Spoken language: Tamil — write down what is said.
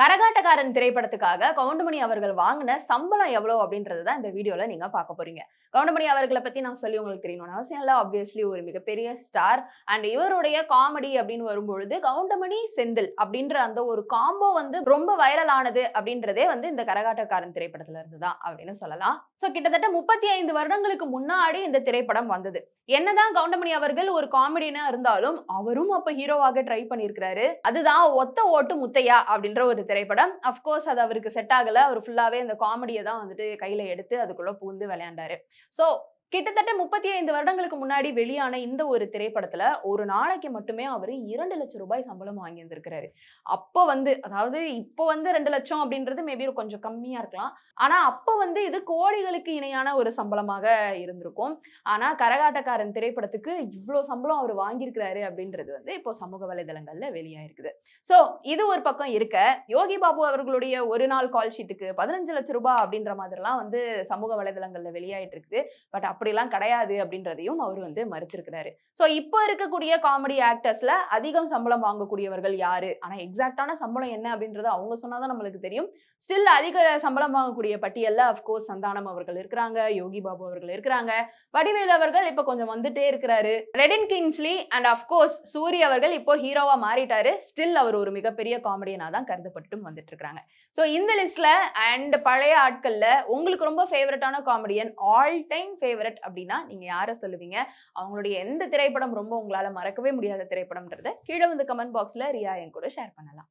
கரகாட்டக்காரன் திரைப்படத்துக்காக கவுண்டமணி அவர்கள் வாங்கின சம்பளம் எவ்வளவு அப்படின்றது தான் இந்த வீடியோவில் நீங்க பார்க்க போறீங்க. கவுண்டமணி அவர்களை பத்தி நான் சொல்லி உங்களுக்கு தெரியணும்னு அவசியம் இல்லை. ஆப்வியஸ்லி ஒரு மிகப்பெரிய ஸ்டார் அண்ட் இவருடைய காமெடி அப்படின்னு வரும்பொழுது கவுண்டமணி செந்தில் அப்படின்ற அந்த ஒரு காம்போ வந்து ரொம்ப வைரல் ஆனது அப்படின்றதே வந்து இந்த கரகாட்டக்காரன் திரைப்படத்துல இருந்து தான் அப்படின்னு சொல்லலாம். சோ கிட்டத்தட்ட முப்பத்தி ஐந்து வருடங்களுக்கு முன்னாடி இந்த திரைப்படம் வந்தது. என்னதான் கவுண்டமணி அவர்கள் ஒரு காமெடினா இருந்தாலும் அவரும் அப்ப ஹீரோவாக ட்ரை பண்ணியிருக்கிறாரு. அதுதான் ஒத்த ஓட்டு முத்தையா அப்படின்ற ஒரு திரைப்படம். அஃப்கோர்ஸ் அது அவருக்கு செட் ஆகல. அவர் ஃபுல்லாவே இந்த காமெடியை தான் வந்துட்டு கையில எடுத்து அதுக்குள்ள பூந்து விளையாண்டாரு. சோ கிட்டத்தட்ட முப்பத்தி ஐந்து வருடங்களுக்கு முன்னாடி வெளியான இந்த ஒரு திரைப்படத்துல ஒரு நாளைக்கு மட்டுமே அவர் இரண்டு லட்சம் ரூபாய் சம்பளம் வாங்கி இருந்திருக்கிறாரு அப்போ வந்து அதாவது இப்போ வந்து ரெண்டு லட்சம் அப்படின்றது மேபி கொஞ்சம் கம்மியா இருக்கலாம். ஆனா அப்போ வந்து இது கோடிகளுக்கு இணையான ஒரு சம்பளமாக இருந்திருக்கும். ஆனா கரகாட்டக்காரன் திரைப்படத்துக்கு இவ்வளோ சம்பளம் அவர் வாங்கியிருக்கிறாரு அப்படின்றது வந்து இப்போ சமூக வலைதளங்கள்ல வெளியாயிருக்குது. ஸோ இது ஒரு பக்கம் இருக்க. யோகி பாபு அவர்களுடைய ஒரு நாள் கால் ஷீட்டுக்கு பதினஞ்சு லட்சம் ரூபாய் அப்படின்ற மாதிரிலாம் வந்து சமூக வலைதளங்கள்ல வெளியாயிட்டு இருக்குது பட் அப்படிலாம் கிடையாது அப்படின்றதையும் அவர் வந்து மறுத்திருக்கிறாரு. ஸோ இப்போ இருக்கக்கூடிய காமெடி ஆக்டர்ஸ்ல அதிகம் சம்பளம் வாங்கக்கூடியவர்கள் யாரு? ஆனால் எக்ஸாக்டான சம்பளம் என்ன அப்படின்றது அவங்க சொன்னாதான் நம்மளுக்கு தெரியும். ஸ்டில் அதிக சம்பளம் வாங்கக்கூடிய பட்டியலில் அஃப்கோர்ஸ் சந்தானம் அவர்கள் இருக்கிறாங்க யோகி பாபு அவர்கள் இருக்கிறாங்க. வடிவேல் அவர்கள் இப்போ கொஞ்சம் வந்துட்டே இருக்கிறாரு. Redin Kingsley and of course Soori அவர்கள் இப்போ ஹீரோவா மாறிட்டாரு. ஸ்டில் அவர் ஒரு மிகப்பெரிய காமெடியனா தான் கருதப்பட்டும் வந்துட்டு இருக்காங்க ஸோ இந்த லிஸ்ட்ல அண்ட் பழைய ஆட்கள்ல உங்களுக்கு ரொம்ப ஃபேவரட்டான காமெடியன் ஆல் டைம் ஃபேவரட் அப்படின்னா நீங்க யாரை சொல்லுவீங்க? அவங்களுடைய எந்த திரைப்படம் ரொம்ப உங்களால மறக்கவே முடியாத திரைப்படம்ன்றத கீழே வந்து கமெண்ட் பாக்ஸ்ல ரியா என் கூட ஷேர் பண்ணலாம்.